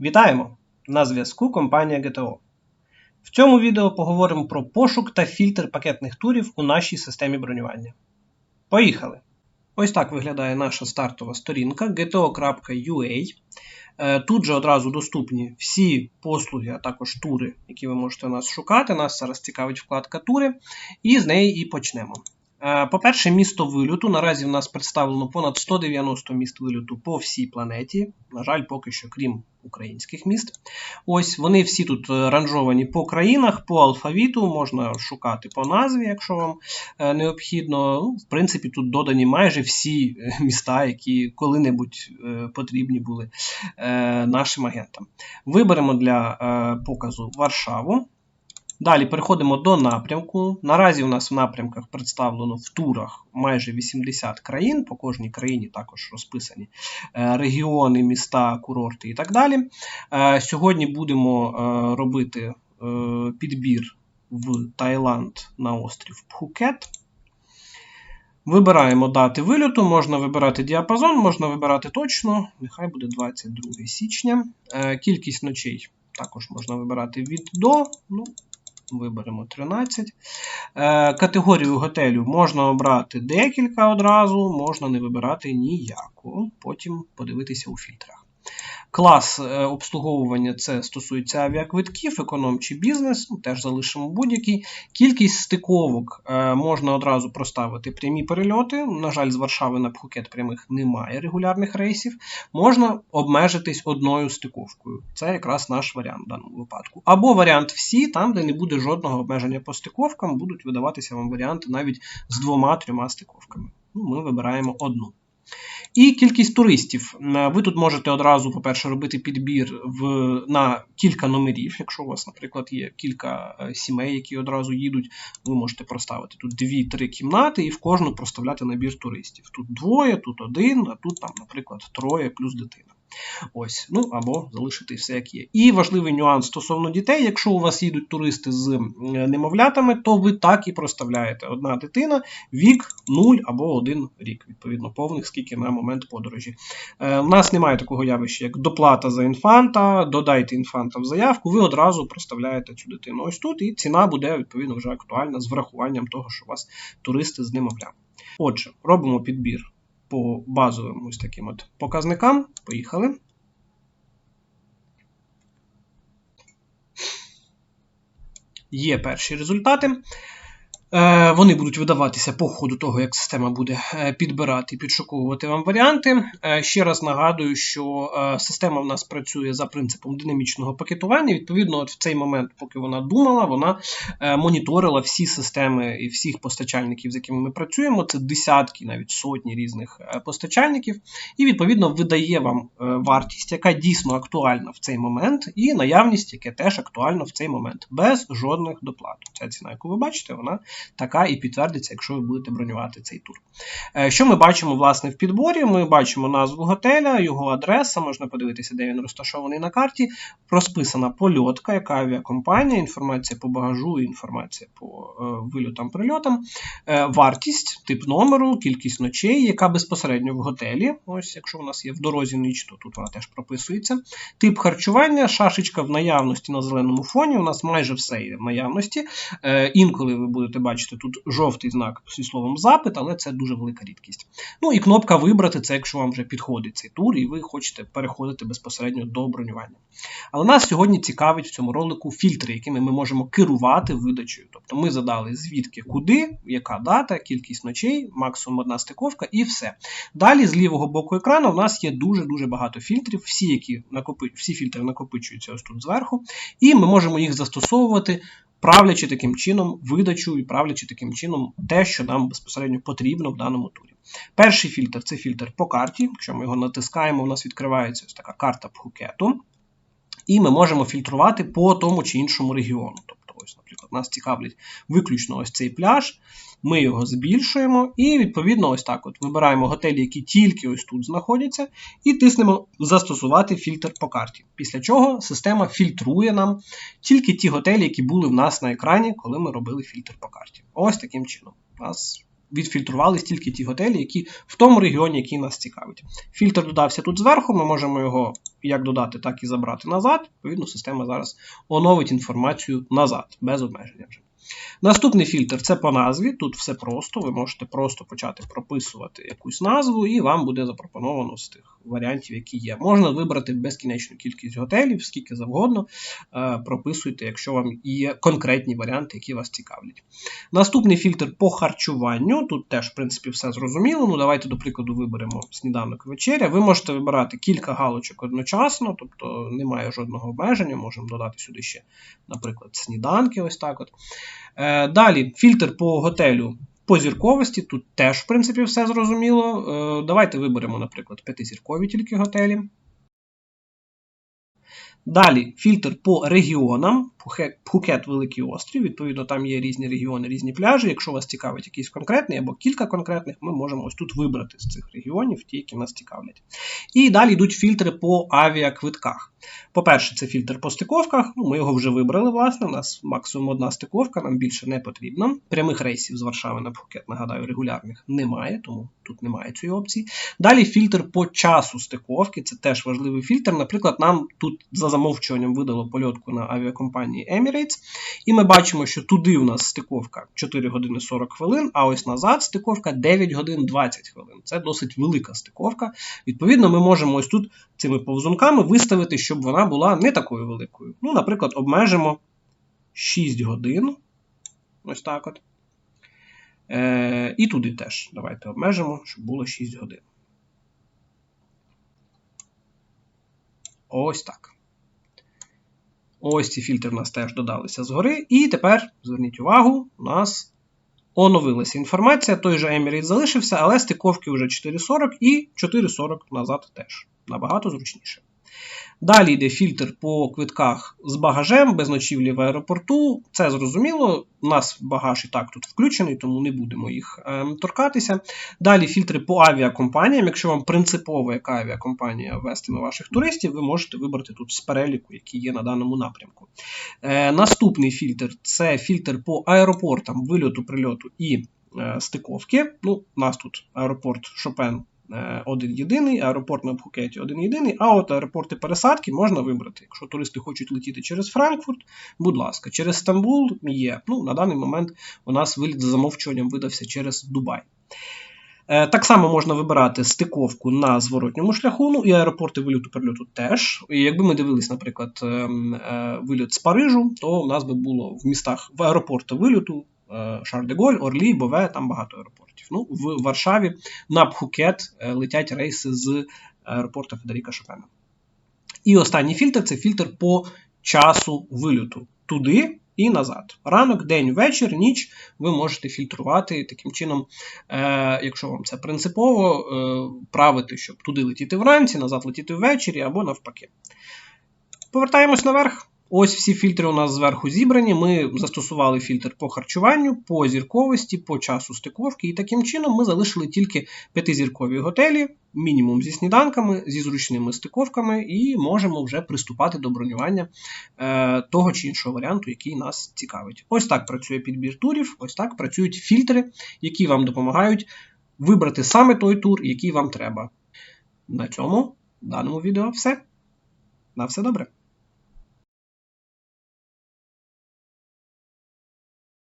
Вітаємо! На зв'язку компанія GTO. В цьому відео поговоримо про пошук та фільтр пакетних турів у нашій системі бронювання. Поїхали! Ось так виглядає наша стартова сторінка gto.ua. Е, тут же одразу доступні всі послуги, а також тури, які ви можете у нас шукати. Нас зараз цікавить вкладка тури, і з неї і почнемо. Е, по-перше, місто вильоту. Наразі в нас представлено понад 190 міст вильоту по всій планеті. На жаль, поки що, крім українських міст. Ось вони всі тут е, ранжовані по країнах, по алфавіту, можна шукати по назві, якщо вам е, необхідно. Ну, В принципі, тут додані майже всі міста, які коли-небудь потрібні були нашим агентам. Виберемо для показу Варшаву. Далі переходимо до напрямку. Наразі у нас в напрямках представлено в турах майже 80 країн. По кожній країні також розписані е, регіони, міста, курорти і так далі. Е, сьогодні будемо е, робити підбір в Таїланд на острів Пхукет. Вибираємо дати вильоту, можна вибирати діапазон, можна вибирати точно, нехай буде 22 січня. Кількість ночей також можна вибирати від до. ну, Виберемо 13. Е, Категорію готелю можна обрати декілька одразу, можна не вибирати ніяку. Потім подивитися у фільтрах. Клас е, обслуговування це стосується авіаквитків, економ чи бізнес, ну, теж залишимо будь-який. Кількість стиковок е, можна одразу проставити прямі перельоти. На жаль, з Варшави на Пхукет прямих немає регулярних рейсів. Можна обмежитись одною стиковкою. Це якраз наш варіант в даному випадку. Або варіант всі, там, де не буде жодного обмеження по стиковкам, будуть видаватися вам варіанти навіть з двома-трьома стиковками. Ну, Ми вибираємо одну. І кількість туристів. Е, ви тут можете одразу, по-перше, робити підбір в, на кілька номерів. Якщо у вас, наприклад, є кілька е, сімей, які одразу їдуть, ви можете проставити тут 2-3 кімнати і в кожну проставляти набір туристів. Тут двоє, тут один, а тут, там, наприклад, троє плюс дитина. Ось, ну або залишити все як є. І важливий нюанс стосовно дітей, якщо у вас їдуть туристи з немовлятами, то ви так і проставляєте одна дитина, вік 0 або 1 рік, відповідно, повних, скільки на момент подорожі. Е, У нас немає такого явища, як доплата за інфанта, додайте інфанта в заявку, ви одразу проставляєте цю дитину ось тут, і ціна буде, відповідно, вже актуальна з врахуванням того, що у вас туристи з немовлями. Отже, робимо підбір по базовим ось таким от показникам. Поїхали. Є перші результати. Е, вони будуть видаватися по ходу того, як система буде е, підбирати і підшуковувати вам варіанти. Е, ще раз нагадую, що система в нас працює за принципом динамічного пакетування. Відповідно, от в цей момент, поки вона думала, вона моніторила всі системи і всіх постачальників, з якими ми працюємо. Це десятки, навіть сотні різних постачальників, і відповідно видає вам вартість, яка дійсно актуальна в цей момент, і наявність, яке теж актуально в цей момент, без жодних доплат. Ця ціна, яку ви бачите, вона така і підтвердиться, якщо ви будете бронювати цей тур. Е, що ми бачимо власне в підборі? Ми бачимо назву готеля, його адреса, можна подивитися, де він розташований на карті. Розписана польотка, яка авіакомпанія, інформація по багажу, інформація по е, вильотам прильотам, е, вартість, тип номеру, кількість ночей, яка безпосередньо в готелі. Ось, якщо у нас є в дорозі ніч, то тут вона теж прописується. Тип харчування, шашечка в наявності на зеленому фоні. У нас майже все є в наявності. Інколи ви будете бачити бачите, тут жовтий знак зі словом запит, але це дуже велика рідкість. Ну і кнопка Вибрати це, якщо вам вже підходить цей тур, і ви хочете переходити безпосередньо до бронювання. Але нас сьогодні цікавить в цьому ролику фільтри, якими ми можемо керувати видачею. Тобто ми задали звідки, куди, яка дата, кількість ночей, максимум одна стиковка і все. Далі з лівого боку екрану у нас є дуже-дуже багато фільтрів, всі, які накопи... всі фільтри накопичуються ось тут зверху, і ми можемо їх застосовувати правлячи таким чином видачу і правлячи таким чином те, що нам безпосередньо потрібно в даному турі. Перший фільтр це фільтр по карті. Якщо ми його натискаємо, у нас відкривається ось така карта Пхукету. І ми можемо фільтрувати по тому чи іншому регіону. Ось, наприклад, нас цікавить виключно ось цей пляж. Ми його збільшуємо, і, відповідно, ось так от вибираємо готелі, які тільки ось тут знаходяться, і тиснемо Застосувати фільтр по карті. Після чого система фільтрує нам тільки ті готелі, які були в нас на екрані, коли ми робили фільтр по карті. Ось таким чином. У нас відфільтрувались тільки ті готелі, які в тому регіоні, який нас цікавить. Фільтр додався тут зверху, ми можемо його як додати, так і забрати назад. Відповідно, система зараз оновить інформацію назад, без обмеження вже. Наступний фільтр це по назві. Тут все просто. Ви можете просто почати прописувати якусь назву, і вам буде запропоновано з тих варіантів, які є. Можна вибрати безкінечну кількість готелів, скільки завгодно. Е, прописуйте, якщо вам є конкретні варіанти, які вас цікавлять. Наступний фільтр по харчуванню. Тут теж, в принципі, все зрозуміло. Ну, давайте, до прикладу, виберемо сніданок вечеря. Ви можете вибирати кілька галочок одночасно, тобто немає жодного обмеження. Можемо додати сюди ще, наприклад, сніданки. ось так от. Е, Далі фільтр по готелю по зірковості. Тут теж, в принципі, все зрозуміло. Е, Давайте виберемо, наприклад, п'ятизіркові тільки готелі. Далі фільтр по регіонам. Пхукет Великий Острів. Відповідно, там є різні регіони, різні пляжі. Якщо вас цікавить якийсь конкретний або кілька конкретних, ми можемо ось тут вибрати з цих регіонів, ті, які нас цікавлять. І далі йдуть фільтри по авіаквитках. По-перше, це фільтр по стиковках. Ну, Ми його вже вибрали, власне. У нас максимум одна стиковка, нам більше не потрібно. Прямих рейсів з Варшави на Пхукет, нагадаю, регулярних немає, тому тут немає цієї опції. Далі фільтр по часу стиковки. Це теж важливий фільтр. Наприклад, нам тут за замовчуванням видало польотку на авіакомпанії Emirates. І ми бачимо, що туди у нас стиковка 4 години 40 хвилин, а ось назад стиковка 9 годин 20 хвилин. Це досить велика стиковка. Відповідно, ми можемо ось тут цими повзунками виставити, щоб вона була не такою великою. Ну, наприклад, обмежимо 6 годин. Ось так от. Е, І туди теж. Давайте обмежимо, щоб було 6 годин. Ось так. Ось ці фільтри у нас теж додалися згори. І тепер, зверніть увагу, у нас оновилася інформація. Той же Emirates залишився, але стиковки вже 4.40 і 4.40 назад теж. Набагато зручніше. Далі йде фільтр по квитках з багажем, без ночівлі в аеропорту. Це зрозуміло. У нас багаж і так тут включений, тому не будемо їх е, торкатися. Далі фільтри по авіакомпаніям. Якщо вам принципово яка авіакомпанія вестиме ваших туристів, ви можете вибрати тут з переліку, який є на даному напрямку. Е, Наступний фільтр це фільтр по аеропортам вильоту, прильоту і е, стиковки. Ну, У нас тут аеропорт Шопен один єдиний, аеропорт на Пхукеті один єдиний, а от аеропорти пересадки можна вибрати. Якщо туристи хочуть летіти через Франкфурт, будь ласка, через Стамбул є. Ну, На даний момент у нас виліт за замовчуванням видався через Дубай. Е, так само можна вибирати стиковку на зворотньому шляху, ну і аеропорти виліту прильоту теж. І якби ми дивились, наприклад, ем, е, виліт з Парижу, то у нас би було в містах в аеропорти виліту Шарль-де-Голь, Орлі, Бове, там багато аеропортів. Ну, В Варшаві на Пхукет е, летять рейси з аеропорту Федеріка Шопена. І останній фільтр це фільтр по часу вильоту. Туди і назад. Ранок, день, вечір, ніч ви можете фільтрувати таким чином, е, якщо вам це принципово, е, правити, щоб туди летіти вранці, назад летіти ввечері або навпаки. Повертаємось наверх. Ось всі фільтри у нас зверху зібрані. Ми застосували фільтр по харчуванню, по зірковості, по часу стиковки, і таким чином ми залишили тільки п'ятизіркові готелі, мінімум зі сніданками, зі зручними стиковками, і можемо вже приступати до бронювання е, того чи іншого варіанту, який нас цікавить. Ось так працює підбір турів, ось так працюють фільтри, які вам допомагають вибрати саме той тур, який вам треба. На цьому в даному відео все. На все добре.